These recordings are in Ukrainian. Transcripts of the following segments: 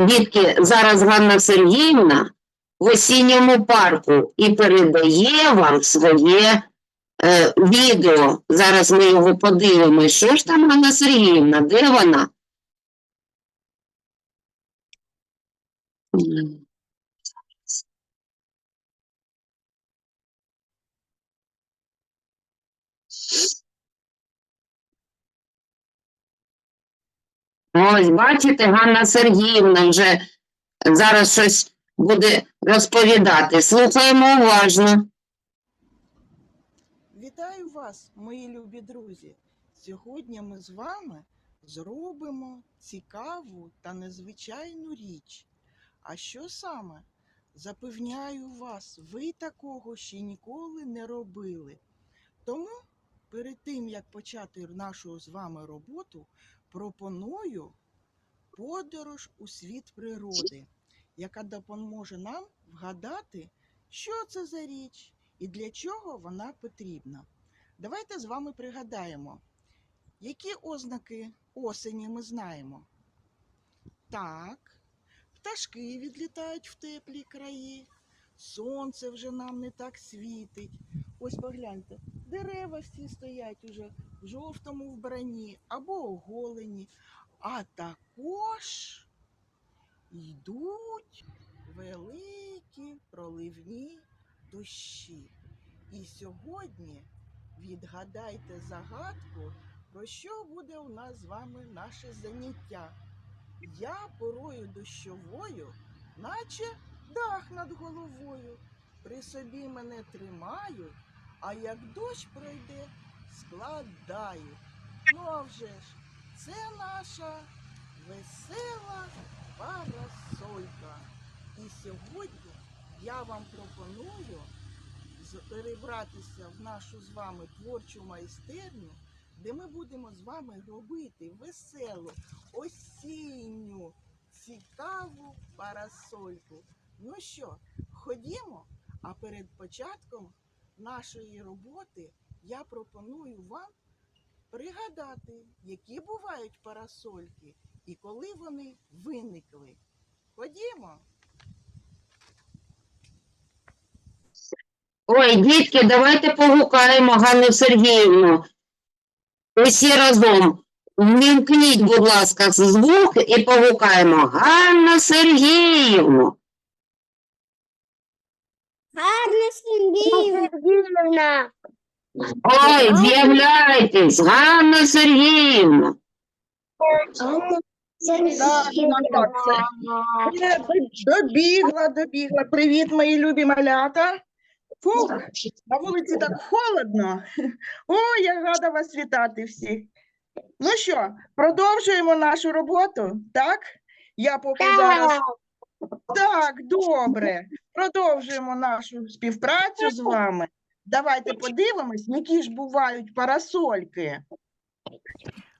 Дітки, зараз Ганна Сергіївна в осінньому парку і передає вам своє е, відео. Зараз ми його подивимось. Що ж там Ганна Сергіївна? Де вона? Ось, бачите, Ганна Сергіївна вже зараз щось буде розповідати. Слухаємо уважно. Вітаю вас, мої любі друзі! Сьогодні ми з вами зробимо цікаву та незвичайну річ. А що саме? Запевняю вас, ви такого ще ніколи не робили. Тому перед тим, як почати нашу з вами роботу, пропоную подорож у світ природи, яка допоможе нам вгадати, що це за річ і для чого вона потрібна. Давайте з вами пригадаємо, які ознаки осені ми знаємо. Так, пташки відлітають в теплі краї, сонце вже нам не так світить. Ось погляньте, дерева всі стоять уже в жовтому вбранні або оголені, а також йдуть великі проливні дощі. І сьогодні відгадайте загадку, про що буде у нас з вами наше заняття. Я порою дощовою, наче дах над головою. При собі мене тримаю, а як дощ пройде, складаю. Ну а вже ж, це наша весела парасолька. І сьогодні я вам пропоную перебратися в нашу з вами творчу майстерню, де ми будемо з вами робити веселу, осінню, цікаву парасольку. Ну що, ходімо, а перед початком нашої роботи я пропоную вам пригадати, які бувають парасольки і коли вони виникли. Ходімо. Ой, дітки, давайте погукаємо Ганну Сергіївну. Усі разом. Вмімкніть, будь ласка, звук і погукаємо Ганна Сергіївну. Гарна Сергіївна. Ой, з'являйтесь, Ганна Сергіївна. Добігла, добігла. Привіт, мої любі малята. Фух, на вулиці так холодно. Ой, я рада вас вітати всіх. Ну що, продовжуємо нашу роботу, так? Я поки зараз. Так, добре. Продовжуємо нашу співпрацю з вами. Давайте подивимось, які ж бувають парасольки.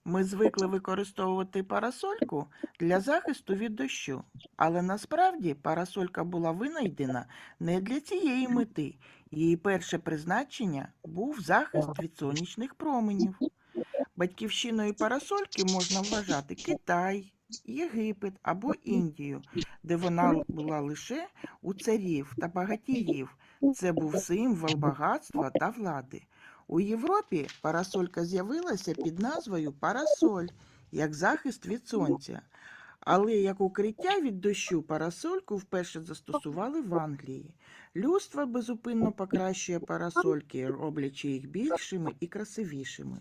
Ми звикли використовувати парасольку для захисту від дощу, але насправді парасолька була винайдена не для цієї мети. Її перше призначення був захист від сонячних променів. Батьківщиною парасольки можна вважати Китай, Єгипет або Індію, де вона була лише у царів та багатіїв. Це був символ багатства та влади. У Європі парасолька з'явилася під назвою парасоль, як захист від сонця. Але як укриття від дощу парасольку вперше застосували в Англії. Людство безупинно покращує парасольки, роблячи їх більшими і красивішими.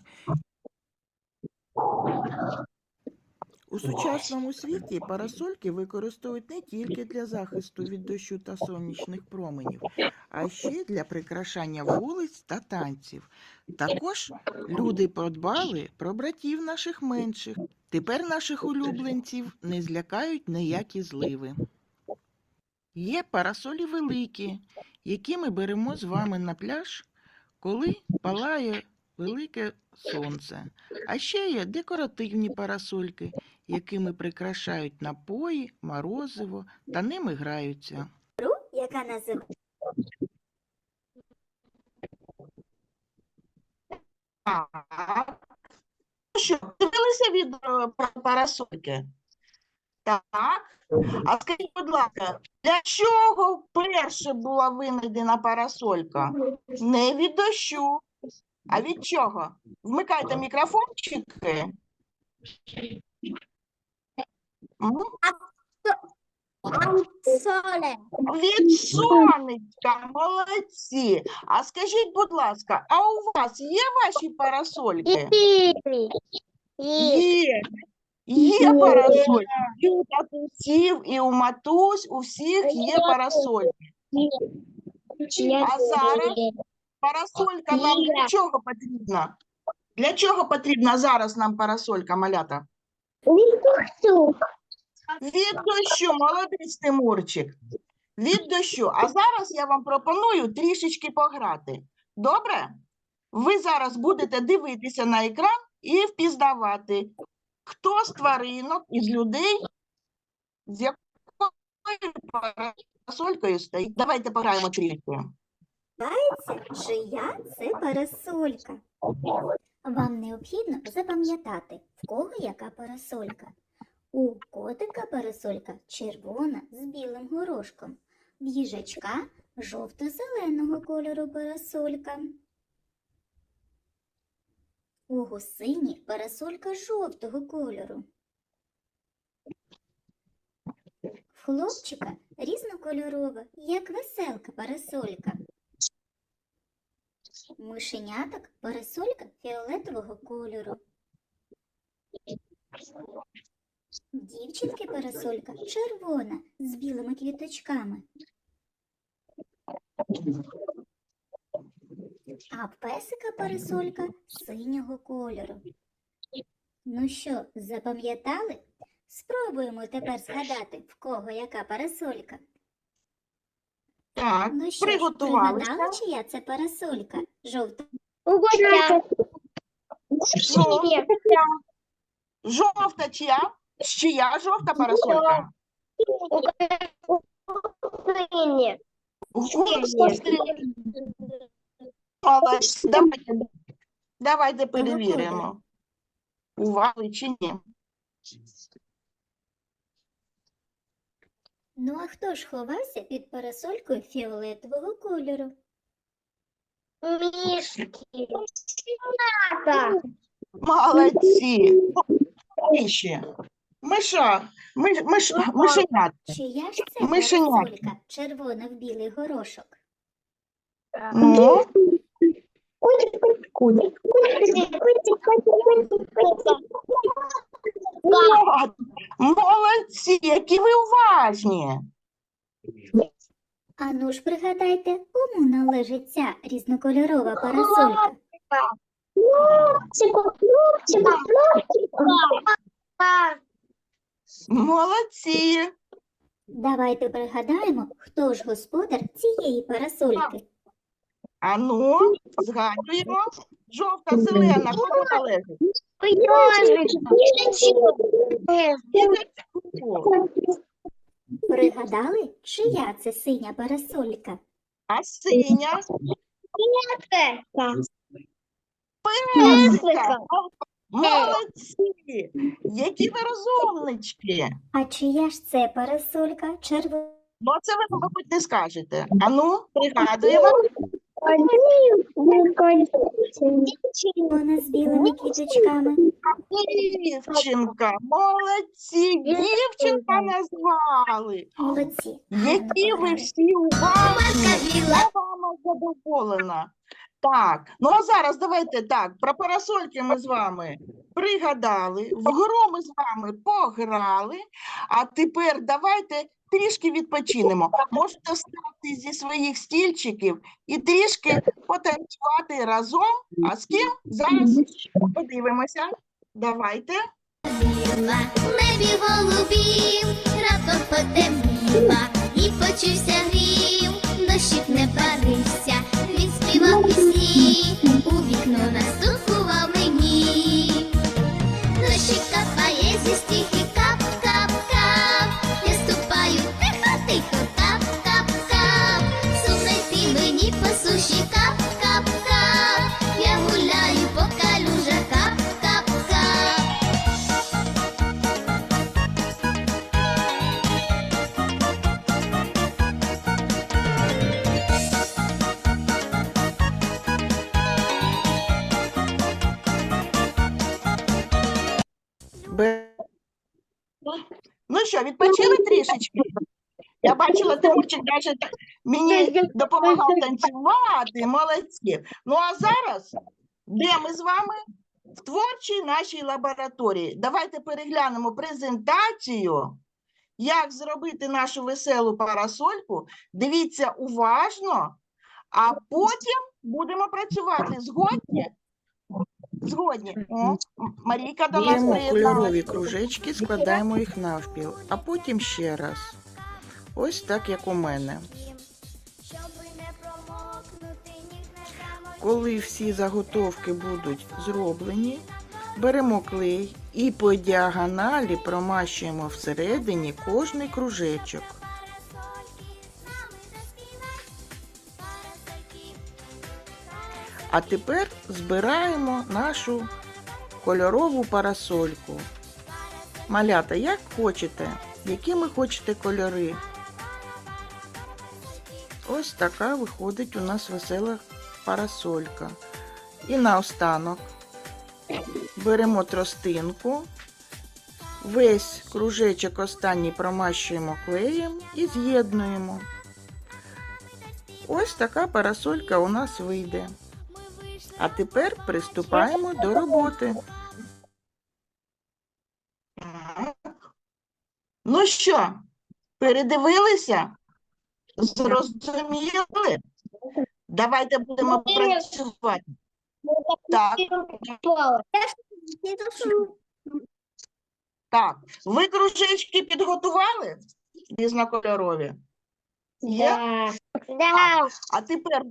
У сучасному світі парасольки використовують не тільки для захисту від дощу та сонячних променів, а ще для прикрашання вулиць та танців. Також люди подбали про братів наших менших. Тепер наших улюбленців не злякають ніякі зливи. Є парасолі великі, які ми беремо з вами на пляж, коли палає велике сонце. А ще є декоративні парасольки, якими прикрашають напої, морозиво та ними граються. яка називається Так. Ну що, дивилися відео про парасольки? Так. А скажіть, будь ласка, для чого вперше була винайдена парасолька? Не від дощу, а від чого? Вмикайте мікрофончики. М? Соле. Від сонечка, молодці. А скажіть, будь ласка, а у вас є ваші парасольки? Є. Є парасольки. І у татусів, і у матусь, у всіх є парасольки. А зараз парасолька нам для Є. чого потрібна? Для чого потрібна зараз нам парасолька, малята? Від дощу, молодець Тимурчик. Від дощу. А зараз я вам пропоную трішечки пограти. Добре? Ви зараз будете дивитися на екран і впізнавати, хто з тваринок із людей, з якою парасолькою стоїть. Давайте пограємо трішки. Це чия це парасолька. Вам необхідно запам'ятати, в кого яка парасолька. У котика парасолька червона з білим горошком, в їжачка жовто-зеленого кольору парасолька. У гусині парасолька жовтого кольору. В хлопчика різнокольорова, як веселка парасолька. Мишеняток парасолька фіолетового кольору. Дівчинки парасолька червона з білими квіточками. А песика парасолька синього кольору. Ну що, запам'ятали? Спробуємо тепер згадати, в кого яка парасолька. Так, Ну що приготувалися. пригадали, чия це парасолька? Жовта Жовта чия? Чия жовта парасолька? Молодці. Давайте, давайте перевіримо. Ували чи ні? Ну а хто ж ховався під парасолькою фіолетового кольору? Мишки. Молодці. І ще. Миша, миш, миш, мишенят. Чия ж це Мишенятко. парасолька? Червона в білий горошок. Ну, от. молодці, які ви уважні. А ну ж пригадайте, кому належить ця різнокольорова парасолька? Молодці. Давайте пригадаємо, хто ж господар цієї парасольки. А ну, згадуємо. Жовта, зелена, кому належить? Пригадали, чия це синя парасолька? А синя? Песика. Молодці. Які ви розумнички. А чия ж це парасолька? Червона Ну, це ви, мабуть, не скажете. А ну, пригадуємо. з білими квіточками. Дівчинка, молодці, дівчинка назвали. Молодці. Які ви всі уважні. Я вами задоволена. Так, ну а зараз давайте так, про парасольки ми з вами пригадали, в гру ми з вами пограли, а тепер давайте трішки відпочинемо. Можете встати зі своїх стільчиків і трішки потанцювати разом. А з ким? Зараз подивимося. Давайте. Біла, небі голубів, раптом потемніла, і почувся грім, дощик не парився, він співав пісні, у вікно настукував навіть мені допомагав танцювати, молодці. Ну а зараз, де ми з вами? В творчій нашій лабораторії. Давайте переглянемо презентацію, як зробити нашу веселу парасольку. Дивіться уважно, а потім будемо працювати. Згодні? Згодні. О, Марійка до нас приєдналася. кольорові кружечки, складаємо їх навпіл, а потім ще раз. Ось так, як у мене. Коли всі заготовки будуть зроблені, беремо клей і по діагоналі промащуємо всередині кожний кружечок. А тепер збираємо нашу кольорову парасольку. Малята, як хочете, які ви хочете кольори. Ось така виходить у нас весела парасолька. І наостанок беремо тростинку, весь кружечок останній промащуємо клеєм і з'єднуємо. Ось така парасолька у нас вийде. А тепер приступаємо до роботи. Ну що, передивилися? Зрозуміли? Давайте будемо працювати. Так, так. Ви кружечки підготували? Різнокольорові? Да. А тепер,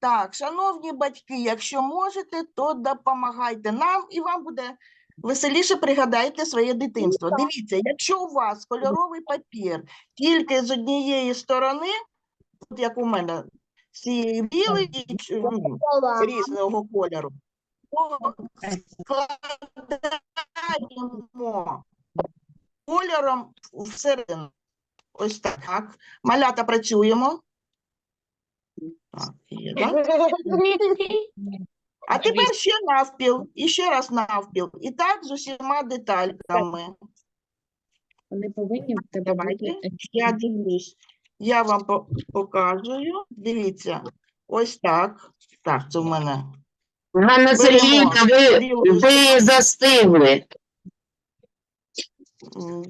так, шановні батьки, якщо можете, то допомагайте нам і вам буде веселіше пригадайте своє дитинство. Дивіться, якщо у вас кольоровий папір тільки з однієї сторони, от як у мене, цієї білий і ну, різного кольору, то складаємо кольором всередину. Ось так. Малята працюємо. Так, є? А тепер ще навпіл, і ще раз навпіл. І так з усіма детальками. Вони повинні в тебе Давайте. бути Я дивлюсь. Я вам по- показую. Дивіться, ось так. Так, це в мене. Ганна Сергіївна, ви, ви застигли. м,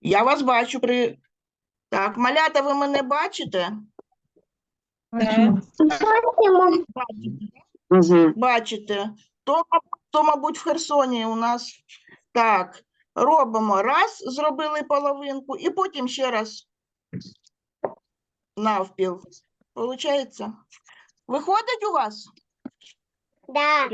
Я вас бачу при. Так, малята, ви мене бачите? Бачите. Угу. Бачите, то, мабуть- то, мабуть, в Херсоні у нас так. Робимо раз, зробили половинку, і потім ще раз навпіл. Получається? Виходить у вас? Да.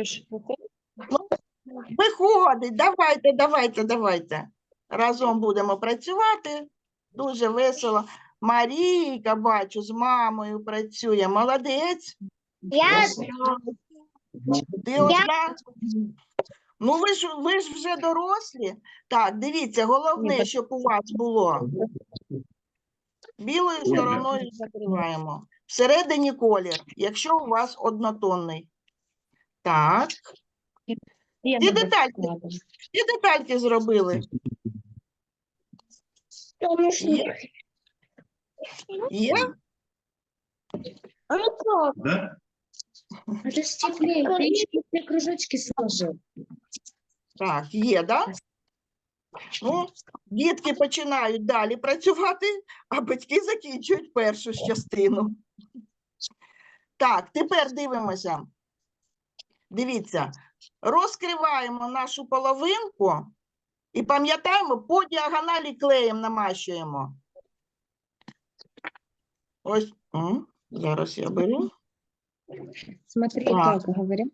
Виходить, давайте, давайте, давайте. Разом будемо працювати. Дуже весело. Марійка, бачу, з мамою працює. Молодець. Я Ти одна? Ну, ви ж, ви ж вже дорослі. Так, дивіться, головне, щоб у вас було. Білою стороною закриваємо. Всередині колір, якщо у вас однотонний. Так, ці детальки, ці детальки зробили. Є? Є? Стеклей, ти ще ці кружочки сложив. Так, є, да? Ну, дітки починають далі працювати, а батьки закінчують першу ж частину. Так, тепер дивимося. Дивіться, розкриваємо нашу половинку і пам'ятаємо, по діагоналі клеєм намащуємо. Ось, зараз я беру. Смотри, Так. как говорим.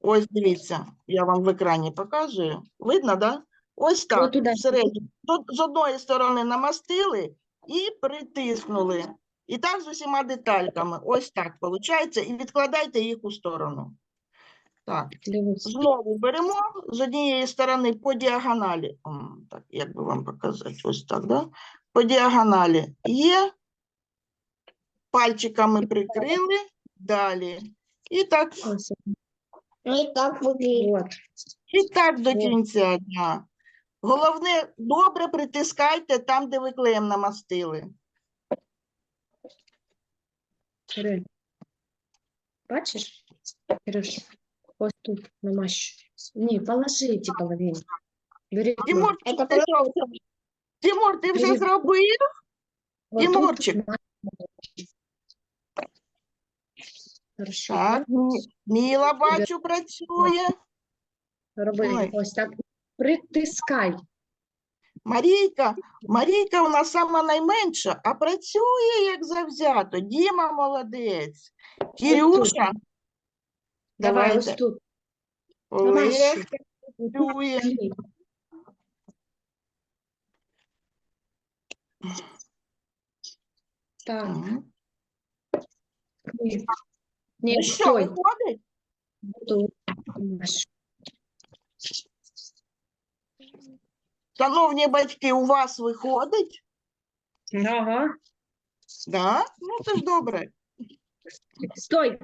Ось дивіться, я вам в екрані показую. Видно, да? Ось так, туди. всередині. Тут з одної сторони намастили і притиснули. І так з усіма детальками. Ось так виходить. І відкладайте їх у сторону. Так, Дивись. знову беремо з однієї сторони по діагоналі. М, Так, як би вам показати? Ось так, да? По діагоналі є. Пальчиками прикрили. Далі. І так Ось. так. Вот. І так до кінця дня. Головне, добре притискайте там, де ви клеєм намастили. Кириль. Бачиш? Кирюш, ось тут намащу. Ні, положи ті половину. Бери. Тимур, ти? Тимур, ти вже Бери. зробив? Тимурчик. Хорошо. Так, Міла, бачу, працює. Роби Ой. ось так. Притискай. Марійка, Марійка у нас сама найменша, а працює як завзято. Діма молодець. Кірюша, Давай Давайте. ось тут. Олег працює. Так. Ні. Ну що, стой. виходить? Шановні батьки, у вас виходить? Ага. Да? Ну, це ж добре. Стой.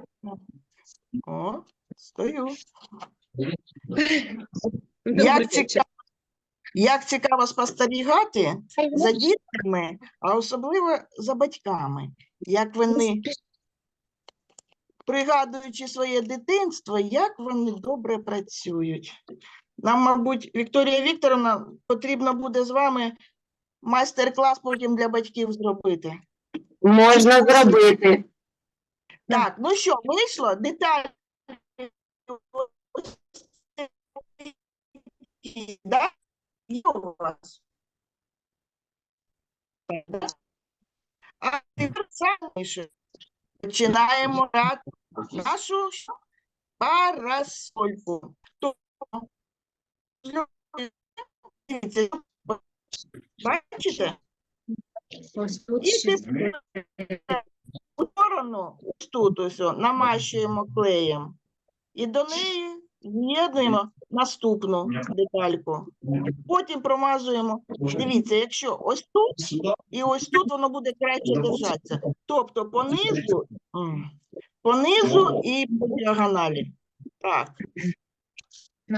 О, стою. Як цікаво, як цікаво спостерігати за дітками, а особливо за батьками, як вони, пригадуючи своє дитинство, як вони добре працюють. Нам, мабуть, Вікторія Вікторовна, потрібно буде з вами майстер-клас потім для батьків зробити. Можна зробити. Так, ну що, вийшло? Деталі. Да? Є у вас? А тепер саміше починаємо рад нашу парасольку. Бачите? І у сторону, ось тут ось намащуємо клеєм. І до неї з'єднуємо наступну детальку. Потім промазуємо. Дивіться, якщо ось тут і ось тут воно буде краще держатися. Тобто понизу, понизу і по діагоналі. Так.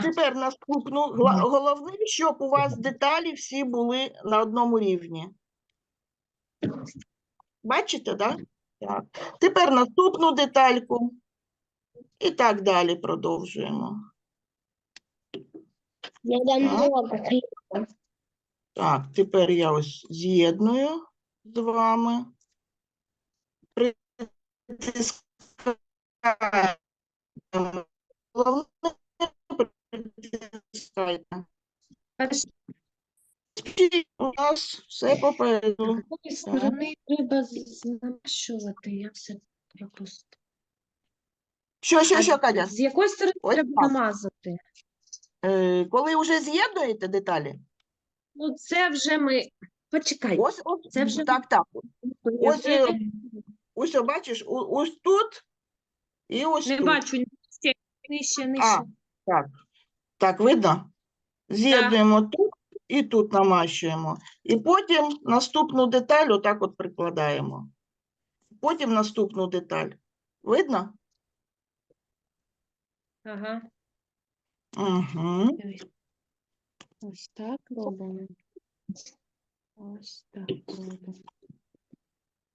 Тепер наступну. Головне, щоб у вас деталі всі були на одному рівні. Бачите, да? так? Тепер наступну детальку. І так далі продовжуємо. Я Так. Так, тепер я ось з'єдную з вами. Притискаємо. Головне, притискайте. У нас все попереду. З сторони треба з- намащувати, я все пропустила. Що, що, що, Катя? З якої сторони Ось треба так. намазати? Е, Коли вже з'єднуєте деталі, Ну, це вже ми. Почекай. ось, ось, Це вже так, так. Я ось, вже е, Ось, о, бачиш, о- ось тут і ось не тут. бачу нижче, нижче, нижче. А, так. Так, видно? З'єднуємо тут і тут намащуємо. І потім наступну деталь отак от прикладаємо. Потім наступну деталь. Видно? Ага. Угу. Дивись. Ось так робимо. Ось так робимо.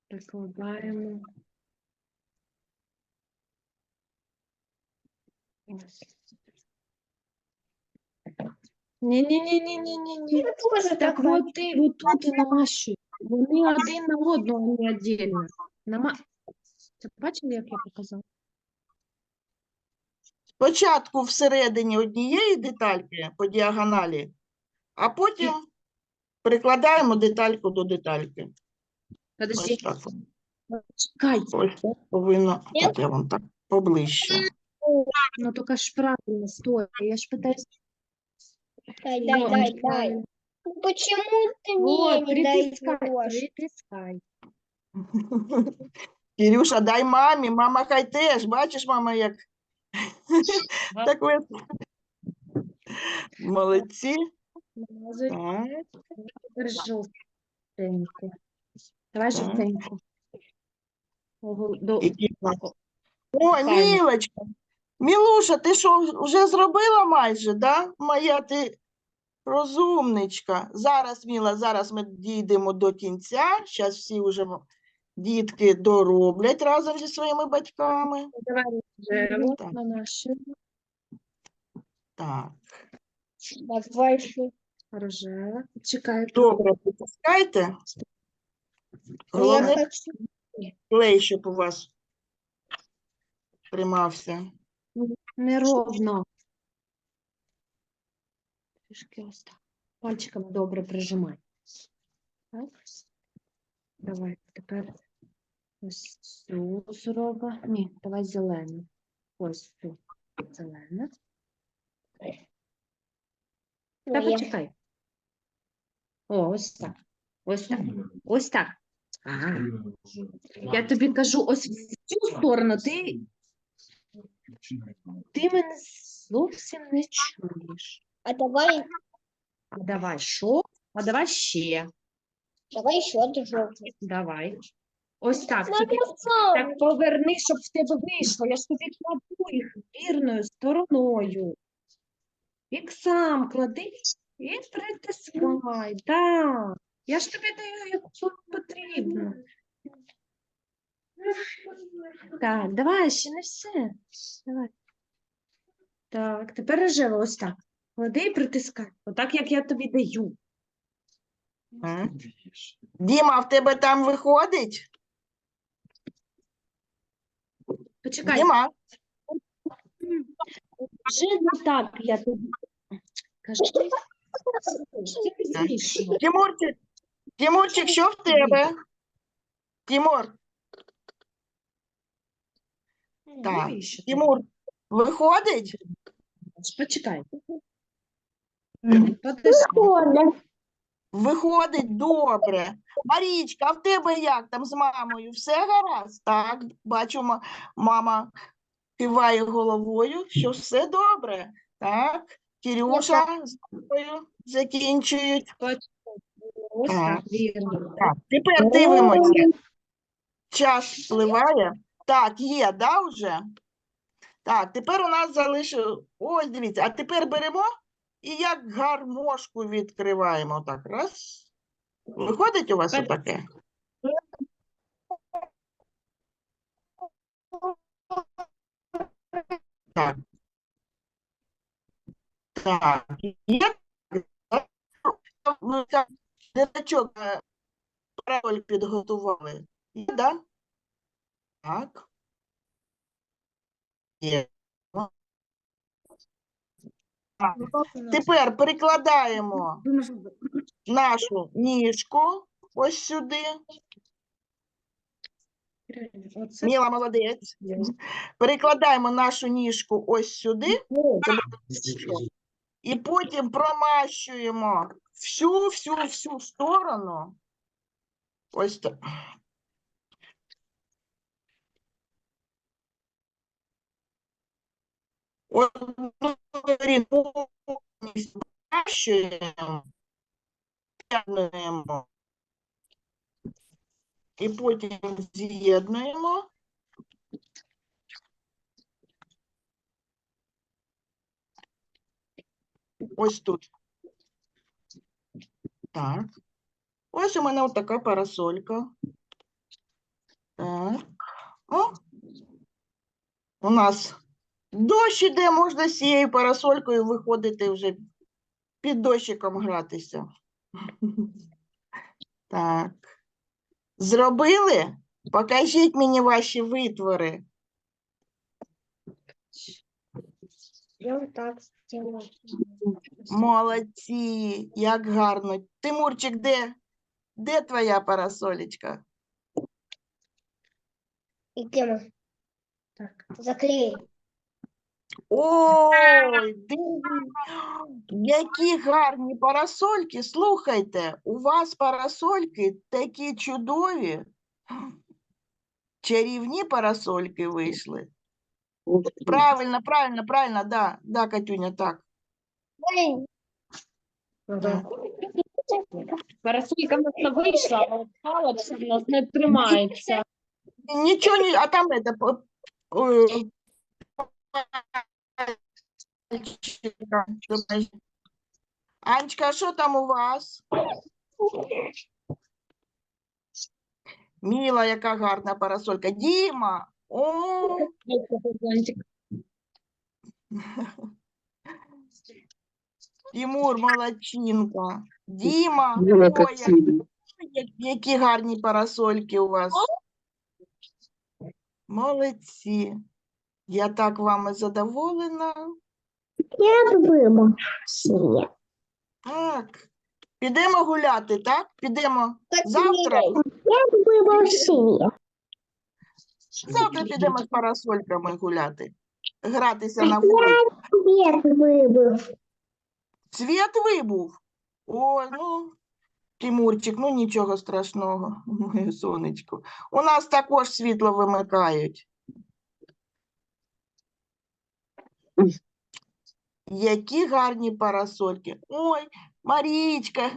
Прикладаємо. Ось. Ні-ні-ні-ні-ні-ні. Так от ти отут і намащуй. Вони один на одного, а не віддільно. Нама... Ти бачили, як я показала? Спочатку всередині однієї детальки по діагоналі, а потім прикладаємо детальку до детальки. Подожди, Ось так. чекай. Ось так повинно. Так, я вам так поближче. Ну, только ж правильно, стой. Я ж пытаюсь... Дай, Ну, дай, дай, дай. правильно. Ну Почему ты Вот, мне не притискай, даешь? притискай. Кирюша, дай мамі, мама хай теж. Бачиш, мама, як. так ви. Молодці. Так, Тепер жовтеньку. Давай жовтеньку. О, Файно. Мілочка. Мілуша, ти що, вже зробила майже, да? Моя ти Розумничка. Зараз, Міла, зараз ми дійдемо до кінця. Зараз всі вже м- дітки дороблять разом зі своїми батьками. Давай рожеву Так. намащуємо. Так, Давай ще. Рожева. Чекай. добре, потискайте. Я Головне, хочу. клей, щоб у вас тримався. Неровно. Трішки ось так. Пальчиком добре прижимай. Так. Давай тепер ось цю зробимо. Ні, давай зелену. Ось цю зелену. Та почекай. О, ось так. Ось так. Ось так. Ага. Я тобі кажу, ось в цю сторону ти, ти мене зовсім не чуєш. А давай, А давай що? А давай ще. Давай ще ти жовтий. Давай. Ось так. Тільки так поверни, щоб в тебе вийшло. Я ж тобі кладу їх вірною стороною. Як сам клади і притискай. Так. Я ж тобі даю, як потрібно. Так, давай, ще не все. Давай. Так, тепер рожево, ось так. Клади і притискай. Отак, як я тобі даю. М? Діма, в тебе там виходить? Почекай, Діма, вже не так я тобі. Смішно. Тимурчик, Тимурчик, що в тебе? Тимур, так. Навіщо ти? Тимур, виходить? Почекай. Подожди. Виходить добре. Марічка, а в тебе як там з мамою? Все гаразд? Так, бачу, мама киває головою, що все добре. Так, Кирюша з мамою закінчують. Так. так. Так, тепер дивимося. Час впливає. Так, є, да, вже? Так, тепер у нас залишив. Ось дивіться, а тепер беремо і як гармошку відкриваємо. Так, раз. Виходить у вас Так. отаке? Так. Так, є. Ну, так, Діточок е, підготували. Да? Так. Є. Тепер перекладаємо нашу ніжку ось сюди. Міла молодець. Перекладаємо нашу ніжку ось сюди. І потім промащуємо всю, всю, всю сторону. Ось так. Одну сторінку повністю промащуємо, з'єднуємо. І потім з'єднуємо. Ось тут. Так. Ось у мене така парасолька. Так. О. У нас дощ іде, можна з цією парасолькою виходити вже під дощиком гратися. Так. Зробили? Покажіть мені ваші витвори. Я вот так сделаю. Молодці, як гарно. Тимурчик, де? Де твоя парасолечка? И так. Заклей. Ой, диви, які гарні парасольки. Слухайте, у вас парасольки такі чудові. Чарівні парасольки вийшли. Правильно, правильно, правильно, да, да, Катюня, так. Парасолька в нас не вийшла, а от палочка в нас не тримається. Нічого не, а там это п- э, пальчика, Анечка, а що там у вас? Міла, яка гарна парасолька. Діма! О, Тимур, молодчинка. Діма, як- які гарні парасольки у вас. Молодці. Я так вами задоволена. Я выбор синяя. Так. Підемо гуляти, так? Підемо завтра. Я выбор синяя. Завтра підемо з парасольками гуляти. Гратися на вулиці. Цвет выбор. Світ вибув. Ой, ну, Тимурчик, ну нічого страшного, моє сонечко. У нас також світло вимикають. Які гарні парасольки. Ой, Марічка,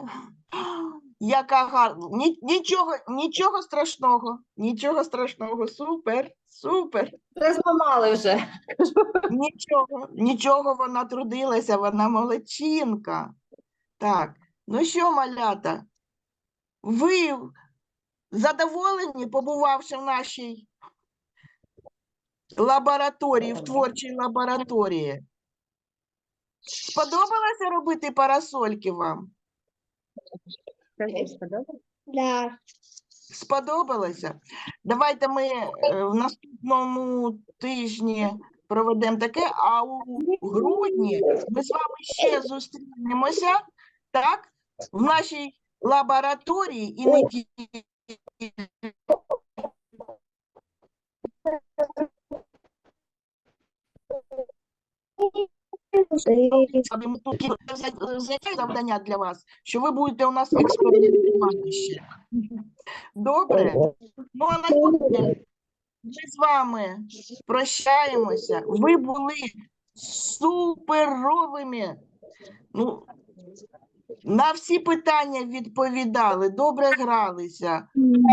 яка гарна. Нічого, нічого страшного, нічого страшного. Супер, супер. Розламали вже. Нічого, нічого вона трудилася, вона молодчинка. Так, ну що, малята, ви задоволені, побувавши в нашій лабораторії, в творчій лабораторії? Сподобалося робити парасольки вам? Да. Сподобалося? Давайте ми е, в наступному тижні проведемо таке, а у грудні ми з вами ще зустрінемося, так? В нашій лабораторії і не тільки. Ми тут за- за- завдання для вас, що ви будете у нас експериментувати ще. Добре? Ну а на сьогодні ми з вами прощаємося. Ви були суперовими. Ну, на всі питання відповідали, добре гралися.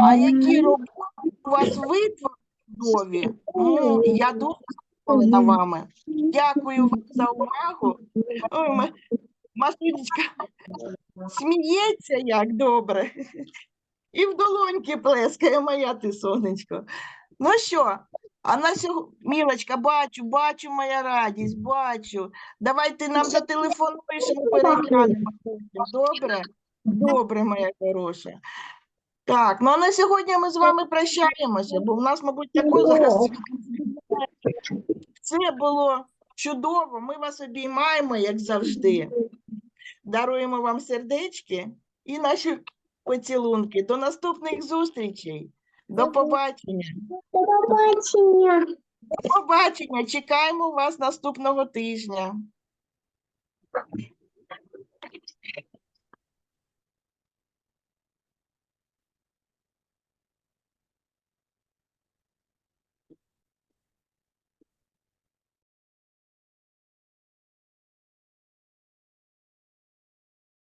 А які роботи у вас витворили? Ну, я дуже задоволена вами. Дякую вам за увагу. Ой, Масунечка сміється як добре. І в долоньки плескає моя ти сонечко. Ну що, а на сьогодні, Мілочка, бачу, бачу моя радість, бачу. Давай ти нам зателефонуєш, і ми переглянемо. Добре? Добре, моя хороша. Так, ну а на сьогодні ми з вами прощаємося, бо в нас, мабуть, також зараз. Це було чудово. Ми вас обіймаємо, як завжди. Даруємо вам сердечки і наші поцілунки. До наступних зустрічей. До побачення. До побачення. До побачення. Чекаємо вас наступного тижня.